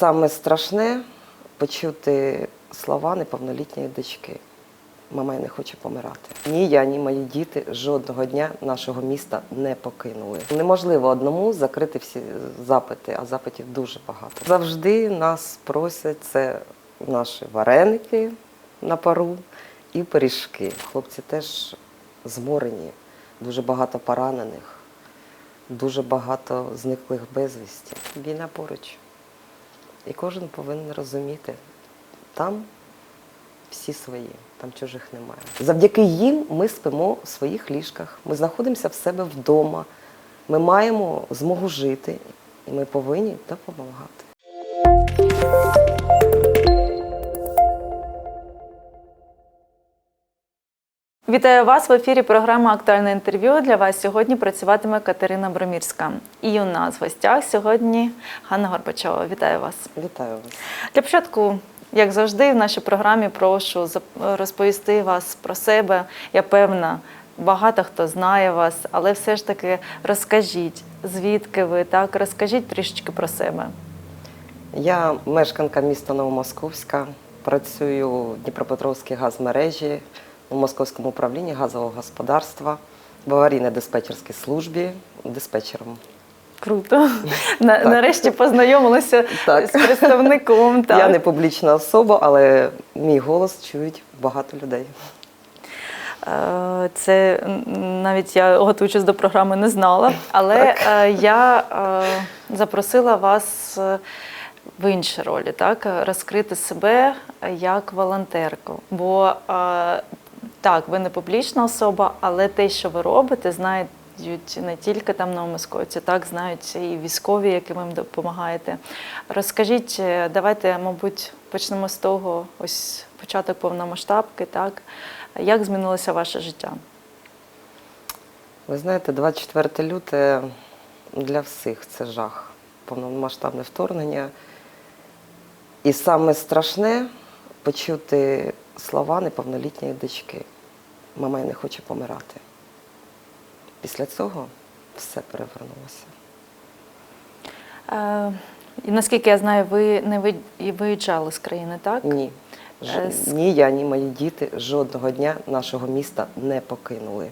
саме страшне почути слова неповнолітньої дочки. Мама я не хоче помирати. Ні я, ні мої діти жодного дня нашого міста не покинули. Неможливо одному закрити всі запити, а запитів дуже багато. Завжди нас просять це наші вареники на пару і пиріжки. Хлопці теж зморені, дуже багато поранених, дуже багато зниклих безвісті. Війна поруч. І кожен повинен розуміти, там всі свої, там чужих немає. Завдяки їм ми спимо в своїх ліжках, ми знаходимося в себе вдома, ми маємо змогу жити, і ми повинні допомагати. Вітаю вас в ефірі. Програма Актуальне інтерв'ю. Для вас сьогодні працюватиме Катерина Бромірська. І у нас в гостях сьогодні Ганна Горбачова. Вітаю вас. Вітаю вас. Для початку, як завжди, в нашій програмі прошу розповісти вас про себе. Я певна, багато хто знає вас, але все ж таки розкажіть, звідки ви так, розкажіть трішечки про себе. Я мешканка міста Новомосковська, працюю в Дніпропетровській газмережі у Московському управлінні газового господарства в аварійно-диспетчерській службі диспетчером. Круто. На- Нарешті познайомилися Так. з представником. Так. Я не публічна особа, але мій голос чують багато людей. Е, Це навіть я готуючись до програми не знала, але е, я е, запросила вас в інші ролі, так розкрити себе як волонтерку. Бо так, ви не публічна особа, але те, що ви робите, знають не тільки там новомосковці, так знають і військові, яким ви допомагаєте. Розкажіть, е, давайте, мабуть, почнемо з того, ось початок повномасштабки, так. Як змінилося ваше життя? Ви знаєте, 24 люте для всіх це жах, повномасштабне вторгнення. І саме страшне почути слова неповнолітньої дочки. Мама я не хоче помирати. Після цього все перевернулося. Е, і наскільки я знаю, ви не виїжджали з країни, так? Ні. Ж- Е, с- Ні я, ні мої діти жодного дня нашого міста не покинули.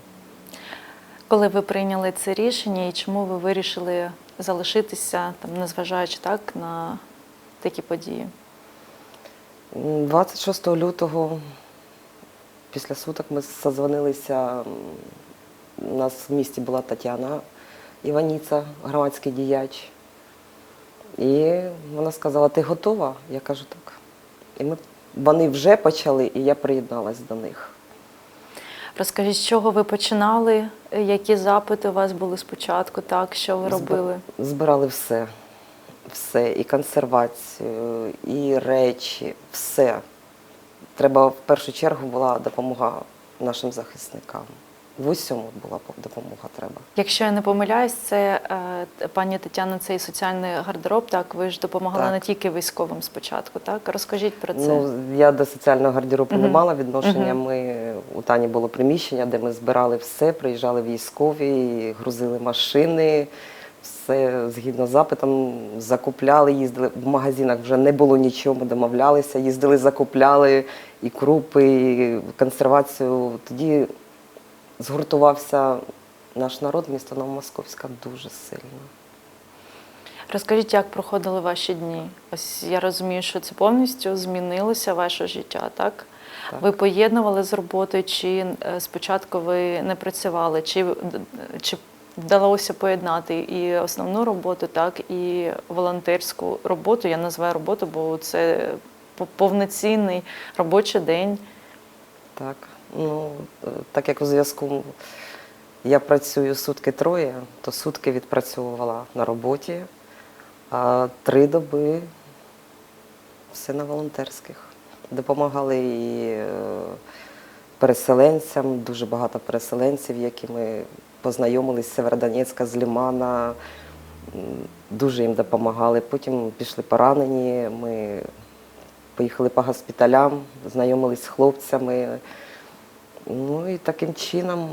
Коли ви прийняли це рішення і чому ви вирішили залишитися, там, незважаючи так на такі події? 26 лютого, після суток, ми созвонилися. У нас в місті була Тетяна Іваніця, громадський діяч. І вона сказала, ти готова? Я кажу, так. І ми, вони вже почали, і я приєдналась до них. Розкажіть, з чого ви починали, які запити у вас були спочатку, так, що ви робили? Збирали все. Все. І консервацію, і речі, все. Треба в першу чергу була допомога нашим захисникам. В усьому була допомога треба. Якщо я не помиляюсь, це е, пані Тетяна, це і соціальний гардероб. Так, ви ж допомагали Так. не тільки військовим спочатку. Так, розкажіть про це. Ну, я до соціального гардеробу не мала відношення. Мгм. Ми у Тані було приміщення, де ми збирали все, приїжджали військові, грузили машини, все згідно з запитом, закупляли, їздили в магазинах вже не було нічого, домовлялися, їздили, закупляли і крупи, і консервацію. Тоді згуртувався наш народ, місто Новомосковська дуже сильно. Розкажіть, як проходили ваші дні? Ось я розумію, що це повністю змінилося ваше життя, так? Так. Ви поєднували з роботою, чи е, спочатку ви не працювали, чи, чи вдалося поєднати і основну роботу, так, і волонтерську роботу. Я називаю роботу, бо це повноцінний робочий день. Так. Ну, е, так як у зв'язку я працюю сутки троє, то сутки відпрацьовувала на роботі, а три доби все на волонтерських. Допомагали і е, переселенцям, дуже багато переселенців, які ми познайомилися з Северодонецька, з Лімана. Дуже їм допомагали. Потім пішли поранені. Ми поїхали по госпіталям, знайомились з хлопцями. Ну і таким чином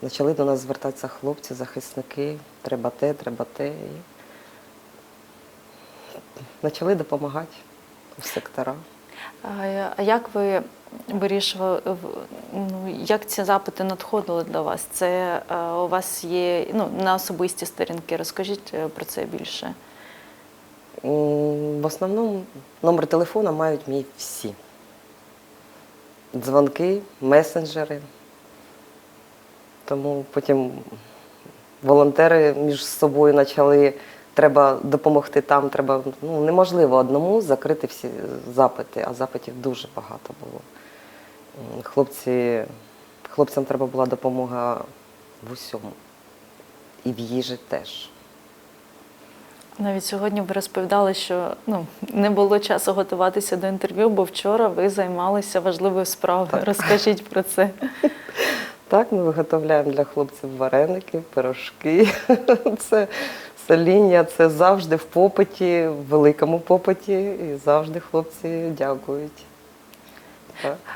почали до нас звертатися хлопці, захисники. Треба те, треба те. І почали допомагати в секторах. А як ви вирішували, ну, як ці запити надходили до вас? Це е, у вас є ну, на особисті сторінки. Розкажіть е, про це більше. В основному номер телефона мають мій всі. Дзвонки, месенджери. Тому потім волонтери між собою почали, треба допомогти там, треба. Ну, неможливо одному закрити всі запити, а запитів дуже багато було. Хлопці, хлопцям треба була допомога в усьому. І в їжі теж. Навіть сьогодні ви розповідали, що ну, не було часу готуватися до інтерв'ю, бо вчора ви займалися важливою справою. Розкажіть про це. Так, ми виготовляємо для хлопців вареники, пирожки. Це соління, це завжди в попиті, в великому попиті, і завжди хлопці дякують.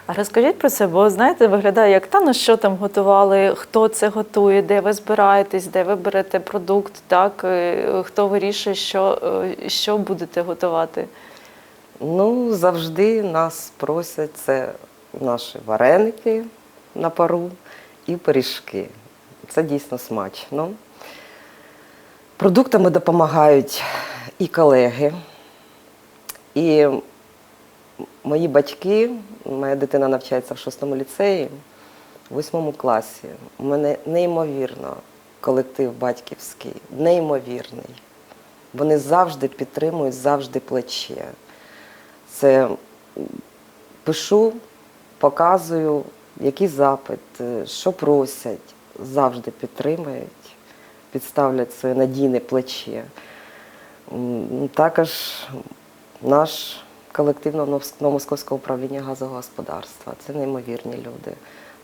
А розкажіть про це, бо знаєте, виглядає як та ну що там готували, хто це готує, де ви збираєтесь, де ви берете продукт, так е, хто вирішує, що, е, що будете готувати. Ну, завжди нас просять це наші вареники на пару і пиріжки. Це дійсно смачно. Продуктами допомагають і колеги, і мої батьки, моя дитина навчається в шостому ліцеї, в восьмому класі. У мене неймовірно колектив батьківський, неймовірний. Вони завжди підтримують, завжди плече. Це пишу, показую, який запит, е, що просять, завжди підтримують, підставлять своє надійне плече. Також наш колектив Новомоск- Московського управління газового господарства. Це неймовірні люди.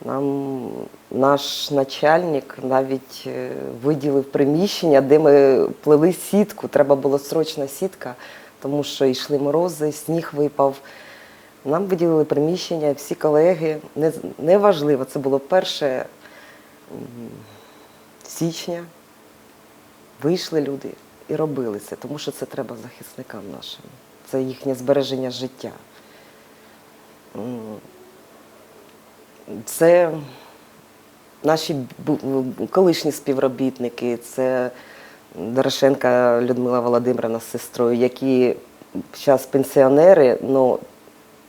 Нам наш начальник навіть е, виділив приміщення, де ми плели сітку. Треба було срочна сітка, тому що йшли морози, сніг випав. Нам виділили приміщення, всі колеги. Не- Неважливо, це було перше січня. Вийшли люди і робили це, тому що це треба захисникам нашим. Це їхнє збереження життя. Це наші колишні співробітники, це Дорошенка Людмила Володимирівна з сестрою, які зараз пенсіонери, ну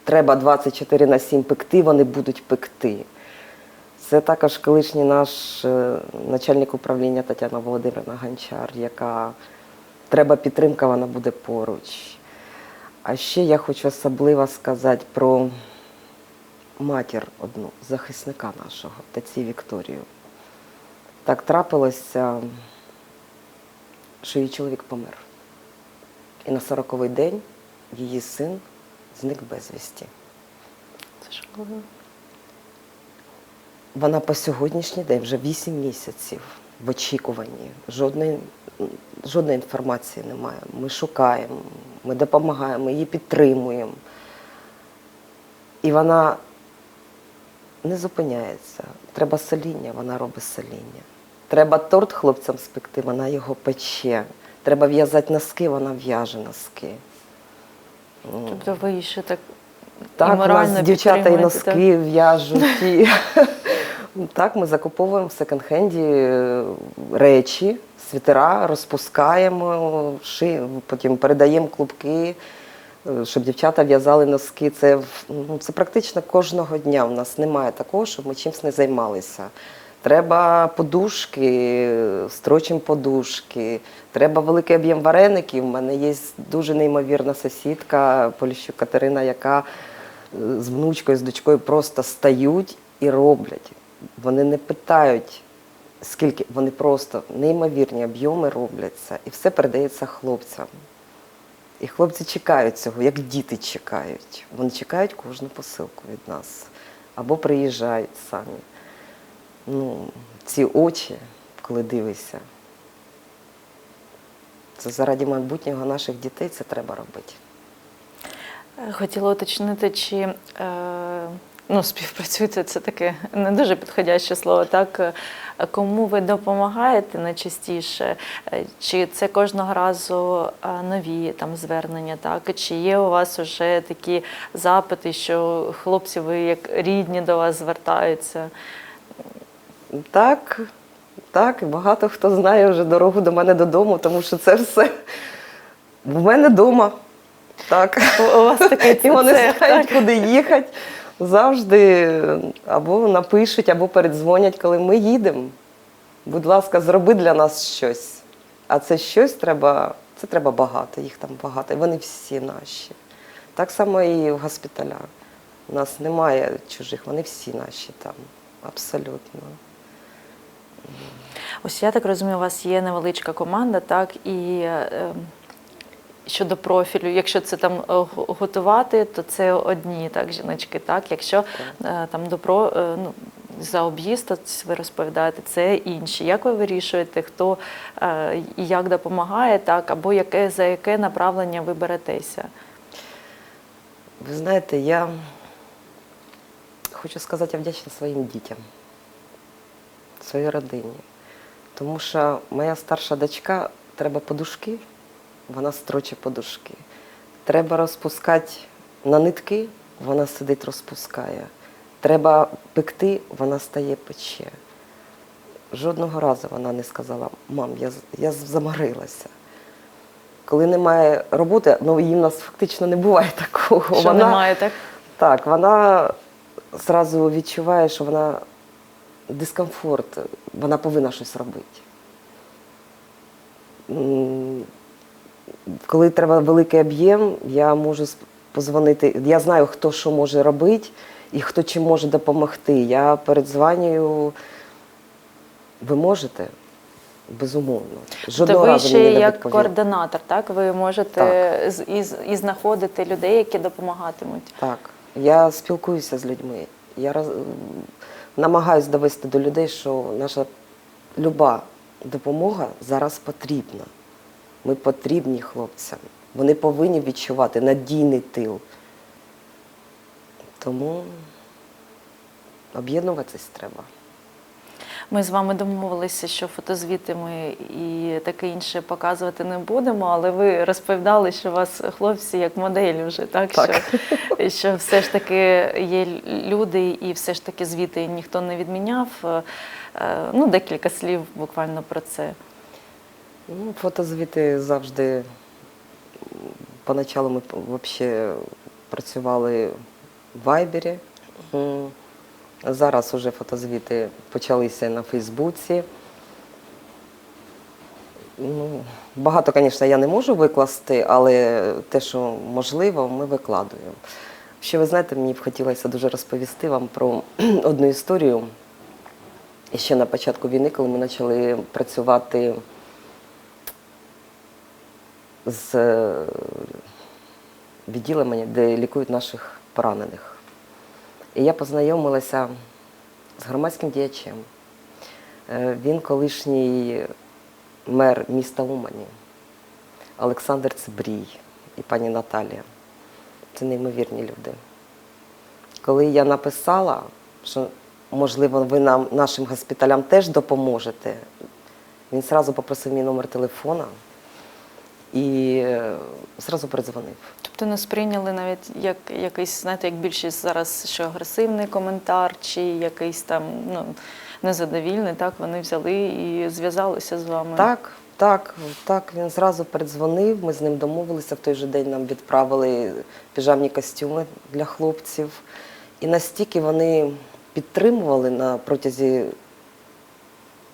треба 24 на 7 пекти, вони будуть пекти. Це також колишній наш е, начальник управління Тетяна Володимирівна Гончар, яка треба підтримка, вона буде поруч. А ще я хочу особливо сказати про матір одну, захисника нашого, Таці Вікторію. Так трапилося, що її чоловік помер. І на 40-й день її син зник безвісті. Це ж? Вона по сьогоднішній день вже 8 місяців в очікуванні. Жодної, жодної інформації немає. Ми шукаємо, ми допомагаємо, її підтримуємо. І вона не зупиняється. Треба соління, вона робить соління. Треба торт хлопцям спекти, вона його пече. Треба в'язати носки, вона в'яже носки. М. Тобто ви ще так і Так, у нас дівчата і так? носки в'яжуть. І... так, ми закуповуємо в секонд-хенді е, речі, світера, розпускаємо, ши... потім передаємо клубки, е, щоб дівчата в'язали носки. Це, ну, це практично кожного дня. У нас немає такого, щоб ми чимось не займалися. Треба подушки, строчимо подушки, треба великий об'єм вареників. У мене є дуже неймовірна сусідка Поліщук Катерина, яка е, з внучкою, з дочкою просто стають і роблять. Вони не питають, скільки, вони просто неймовірні об'єми робляться, і все передається хлопцям. І хлопці чекають цього, як діти чекають. Вони чекають кожну посилку від нас або приїжджають самі. Ну, ці очі, коли дивишся, це заради майбутнього наших дітей це треба робити. Хотіла уточнити, чи е, ну, співпрацюєте, це таке не дуже підходяще слово. Так, Е, кому ви допомагаєте найчастіше? Е, Чи це кожного разу е, нові там звернення? Так, чи є у вас вже такі запити, що хлопці, ви як рідні до вас звертаються? Так, так, і багато хто знає вже дорогу до мене додому, тому що це все в мене вдома. Так. У вас такий І вони знають, так? куди їхати. Завжди або напишуть, або передзвонять, коли ми їдемо. Будь ласка, зроби для нас щось. А це щось треба, це треба багато, їх там багато. І вони всі наші. Так само і в госпіталях. У нас немає чужих, вони всі наші там. Абсолютно. Ось я так розумію, у вас є невеличка команда, так і е, щодо профілю, якщо це там е, готувати, то це одні так жіночки. Так, якщо е, там до про е, ну, за об'їзд, то ви розповідаєте, це інші. Як ви вирішуєте, хто і як допомагає, так або яке за яке направлення ви беретеся? Ви знаєте, я хочу сказати, я вдячна своїм дітям, своїй родині. Тому що моя старша дочка треба подушки, вона строче подушки. Треба розпускати на нитки, вона сидить, розпускає. Треба пекти, вона стає пече. Жодного разу вона не сказала, мам, я, я заморилася. Коли немає роботи, ну їм у нас фактично не буває такого. Що немає так? Так, вона зразу відчуває, що вона дискомфорт, вона повинна щось робити. Коли треба великий об'єм, я можу позвонити. Я знаю, хто що може робити і хто чим може допомогти. Я передзванюю. Ви можете? Безумовно. То Жодного ви ще як відповіли. координатор, так? Ви можете з- і, і знаходити людей, які допомагатимуть. Так, я спілкуюся з людьми. Я роз... намагаюся довести до людей, що наша люба допомога зараз потрібна. Ми потрібні хлопцям. Вони повинні відчувати надійний тил. Тому об'єднуватись треба. Ми з вами домовилися, що фотозвіти ми і таке інше показувати не будемо, але ви розповідали, що у вас хлопці як моделі вже, так? Так. Що, що все ж таки є люди, і все ж таки звіти ніхто не відміняв. Е, Ну, декілька слів буквально про це. Ну, фотозвіти завжди. Поначалу ми взагалі працювали в Вайбері. Зараз вже фотозвіти почалися на Фейсбуці. Ну, багато, звісно, я не можу викласти, але те, що можливо, ми викладуємо. Ще ви знаєте, мені б хотілося дуже розповісти вам про одну історію. Ще на початку війни, коли ми почали працювати з е, відділенням, де лікують наших поранених. І я познайомилася з громадським діячем. Е, Він колишній мер міста Умані, Олександр Цибрій і пані Наталія. Це неймовірні люди. Коли я написала, що можливо ви нам, нашим госпіталям теж допоможете, він одразу попросив мій номер телефона і е, зразу передзвонив. Тобто не сприйняли навіть як якийсь, знаєте, як більшість зараз, що агресивний коментар, чи якийсь там ну, незадовільний, так вони взяли і зв'язалися з вами. Так, так, так. Він зразу передзвонив. Ми з ним домовилися. В той же день нам відправили піжамні костюми для хлопців. І настільки вони підтримували на протязі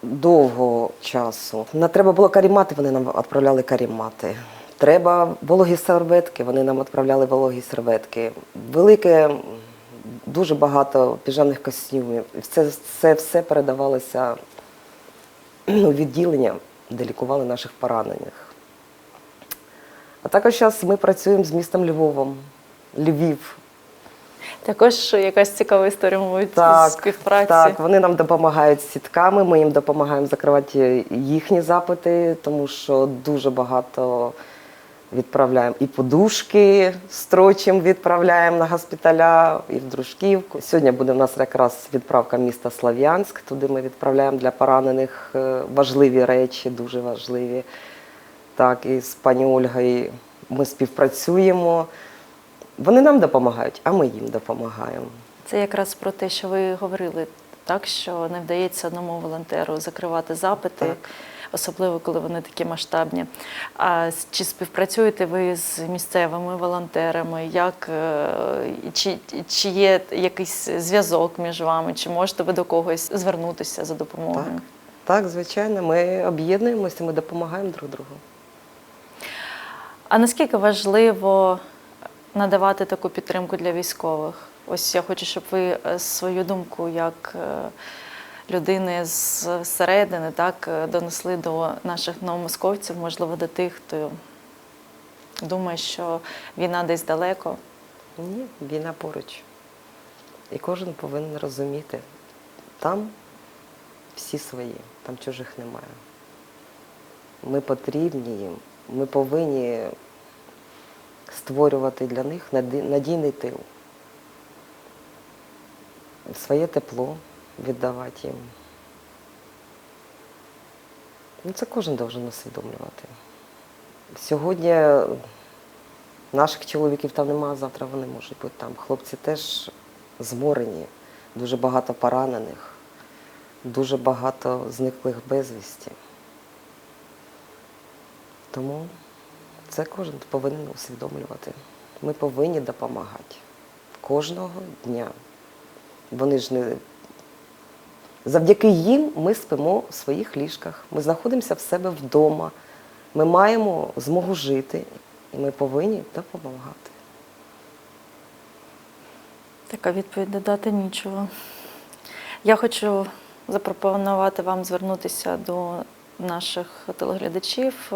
довгого часу. На треба було карімати, вони нам відправляли карімати. Треба вологі серветки, вони нам відправляли вологі серветки. Велике, дуже багато піжамних костюмів. Це, це все передавалося ну, відділення, де лікували наших поранених. А також зараз ми працюємо з містом Львовом. Львів. Також якась цікава історія, мабуть, Так, співпраці. так, вони нам допомагають з сітками, ми їм допомагаємо закривати їхні запити, тому що дуже багато Відправляємо і подушки строчим відправляємо на госпіталя, і в Дружківку. Сьогодні буде в нас якраз відправка міста Слов'янськ. Туди ми відправляємо для поранених е, важливі речі, дуже важливі. Так, і з пані Ольгою ми співпрацюємо. Вони нам допомагають, а ми їм допомагаємо. Це якраз про те, що ви говорили, так що не вдається одному волонтеру закривати запити, Так. особливо коли вони такі масштабні. А чи співпрацюєте ви з місцевими волонтерами? Як е, чи, чи є якийсь зв'язок між вами? Чи можете ви до когось звернутися за допомогою? Так, так, звичайно, ми об'єднуємося, ми допомагаємо друг другу. А наскільки важливо надавати таку підтримку для військових? Ось я хочу, щоб ви е, свою думку як е, людини з середини так е, донесли до наших новомосковців, можливо, до тих, хто думає, що війна десь далеко. Ні, війна поруч. І кожен повинен розуміти, там всі свої, там чужих немає. Ми потрібні їм, ми повинні створювати для них надійний тил. Своє тепло віддавати їм. Ну, це кожен должен усвідомлювати. Сьогодні Наших чоловіків там немає, завтра вони можуть бути там. Хлопці теж зморені, дуже багато поранених, дуже багато зниклих безвісті. Тому це кожен повинен усвідомлювати. Ми повинні допомагати кожного дня. Вони ж не. Завдяки їм ми спимо в своїх ліжках, ми знаходимося в себе вдома, ми маємо змогу жити, і ми повинні допомагати. Така відповідь додати нічого. Я хочу запропонувати вам звернутися до наших телеглядачів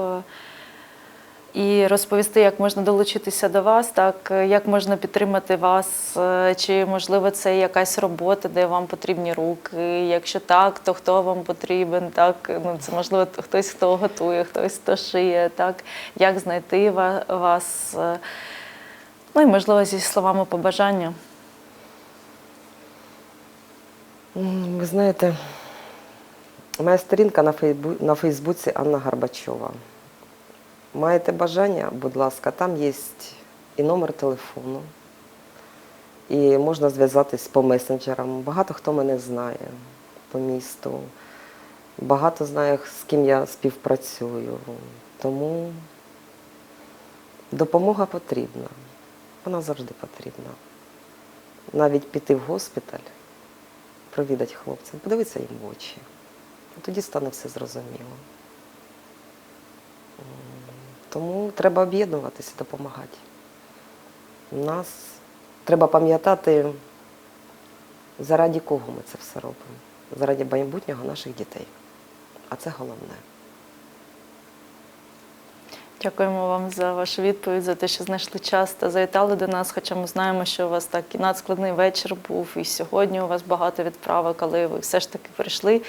і розповісти, як можна долучитися до вас, так як можна підтримати вас, е, чи можливо це якась робота, де вам потрібні руки. Якщо так, то хто вам потрібен? Так, ну це можливо хтось, хто готує, хтось хто шиє, так як знайти вас. е, Ну і можливо зі словами побажання. Ви знаєте, моя сторінка на, Фейсбуці Анна Горбачова. Маєте бажання, будь ласка, там є і номер телефону, і можна зв'язатись по месенджерам. Багато хто мене знає по місту, багато знає, з ким я співпрацюю. Тому допомога потрібна. Вона завжди потрібна. Навіть піти в госпіталь провідати хлопців, подивитися їм в очі. Тоді стане все зрозуміло. Тому треба об'єднуватися, допомагати. Нас треба пам'ятати, заради кого ми це все робимо. Заради майбутнього наших дітей. А це головне. Дякуємо вам за вашу відповідь, за те, що знайшли час та завітали до нас. Хоча ми знаємо, що у вас так і надскладний вечір був, і сьогодні у вас багато відправок, але ви все ж таки прийшли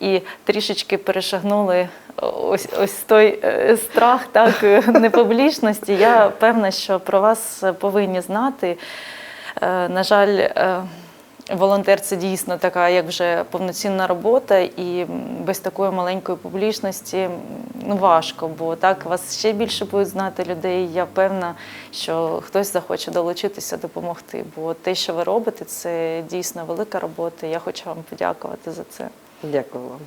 і трішечки перешагнули ось ось той е, страх, так е, непублічності. Я певна, що про вас повинні знати. Е, На жаль, волонтер це дійсно така, як вже повноцінна робота, і без такої маленької публічності ну важко, бо так вас ще більше будуть знати людей. Я певна, що хтось захоче долучитися, допомогти. Бо те, що ви робите, це дійсно велика робота. Я хочу вам подякувати за це. Дякую вам.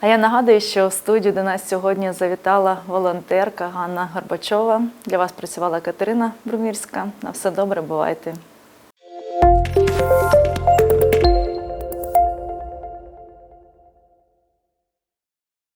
А я нагадую, що в студію до нас сьогодні завітала волонтерка Ганна Горбачова. Для вас працювала Катерина Брумірська. На все добре, бувайте.